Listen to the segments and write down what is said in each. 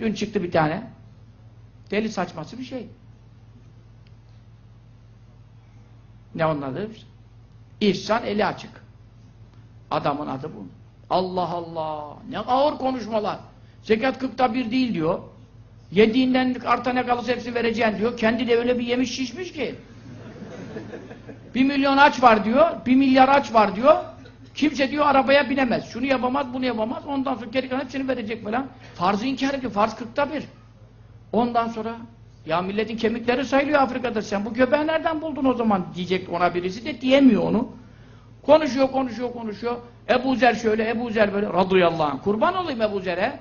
Dün çıktı bir tane. Deli saçması bir şey. Ne onun adı? İhsan eli açık. Adamın adı bu. Allah Allah! Ne ağır konuşmalar. Zekat kırkta bir değil diyor. Yediğinden arta ne kalırsa hepsi vereceksin diyor. Kendi de öyle bir yemiş şişmiş ki. Bir milyon aç var diyor. Bir milyar aç var diyor. Kimse diyor arabaya binemez. Şunu yapamaz, bunu yapamaz. Ondan sonra geri kalan hepsini verecek falan. Farzı inkar ediyor. Farz kırkta bir. Ondan sonra ya milletin kemikleri sayılıyor Afrika'da. Sen bu göbeği nereden buldun o zaman diyecek ona birisi de diyemiyor onu. Konuşuyor, konuşuyor, konuşuyor. Ebu Zer şöyle, Ebu Zer böyle radıyallahu anh. Kurban olayım Ebu Zer'e.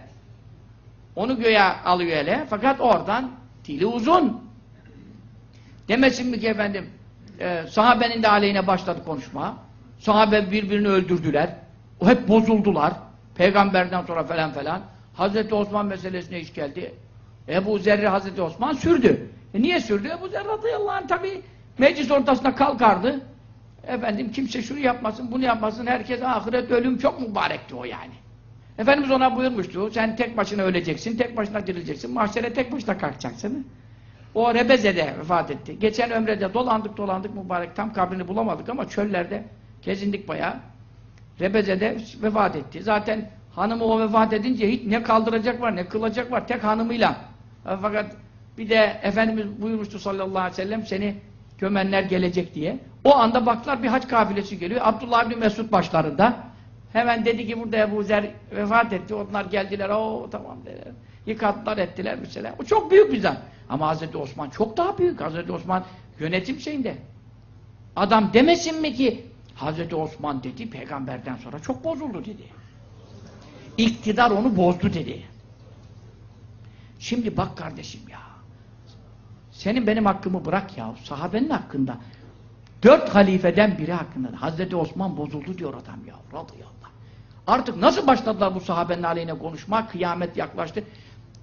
Onu göğe alıyor ele. Fakat oradan dili uzun. Demesin mi ki efendim e, sahabenin de aleyhine başladı konuşma. Sahabe birbirini öldürdüler. O hep bozuldular. Peygamberden sonra falan falan. Hazreti Osman meselesine iş geldi. Ebu Zerri Hazreti Osman sürdü. E niye sürdü? Ebu Zer radıyallahu anh tabi meclis ortasında kalkardı. Efendim kimse şunu yapmasın, bunu yapmasın. Herkes ahiret ölüm çok mübarekti o yani. Efendimiz ona buyurmuştu. Sen tek başına öleceksin, tek başına dirileceksin. Mahşere tek başına kalkacaksın. O Rebeze'de vefat etti. Geçen ömrede dolandık dolandık mübarek. Tam kabrini bulamadık ama çöllerde gezindik bayağı. Rebeze'de vefat etti. Zaten hanımı o vefat edince hiç ne kaldıracak var ne kılacak var tek hanımıyla. Fakat bir de Efendimiz buyurmuştu sallallahu aleyhi ve sellem seni gömenler gelecek diye. O anda baktılar bir hac kafilesi geliyor. Abdullah bin Mesud başlarında. Hemen dedi ki burada Ebu Zer vefat etti. Onlar geldiler. o tamam dediler. Yıkattılar ettiler mesela. O çok büyük bir zat. Ama Hazreti Osman çok daha büyük. Hazreti Osman yönetim şeyinde. Adam demesin mi ki Hazreti Osman dedi peygamberden sonra çok bozuldu dedi. İktidar onu bozdu dedi. Şimdi bak kardeşim ya. Senin benim hakkımı bırak ya. Sahabenin hakkında. Dört halifeden biri hakkında. Hazreti Osman bozuldu diyor adam ya. Radıyallah. Artık nasıl başladılar bu sahabenin aleyhine konuşma? Kıyamet yaklaştı.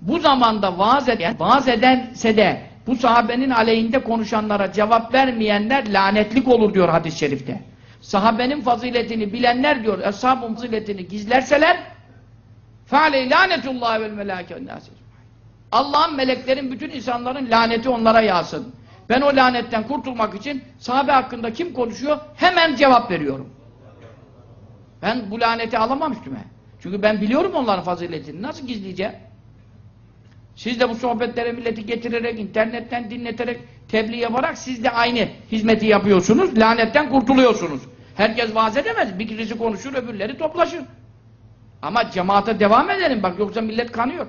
Bu zamanda vaaz eden, vaaz edense de bu sahabenin aleyhinde konuşanlara cevap vermeyenler lanetlik olur diyor hadis-i şerifte. Sahabenin faziletini bilenler diyor, ashab-ın faziletini gizlerseler فَعَلَيْ لَانَةُ اللّٰهِ وَالْمَلَاكَ Allah'ın meleklerin bütün insanların laneti onlara yağsın. Ben o lanetten kurtulmak için sahabe hakkında kim konuşuyor hemen cevap veriyorum. Ben bu laneti alamam üstüme. Çünkü ben biliyorum onların faziletini. Nasıl gizleyeceğim? Siz de bu sohbetlere milleti getirerek, internetten dinleterek, tebliğ yaparak siz de aynı hizmeti yapıyorsunuz. Lanetten kurtuluyorsunuz. Herkes vaaz edemez. Bir birisi konuşur, öbürleri toplaşır. Ama cemaate devam edelim. Bak yoksa millet kanıyor.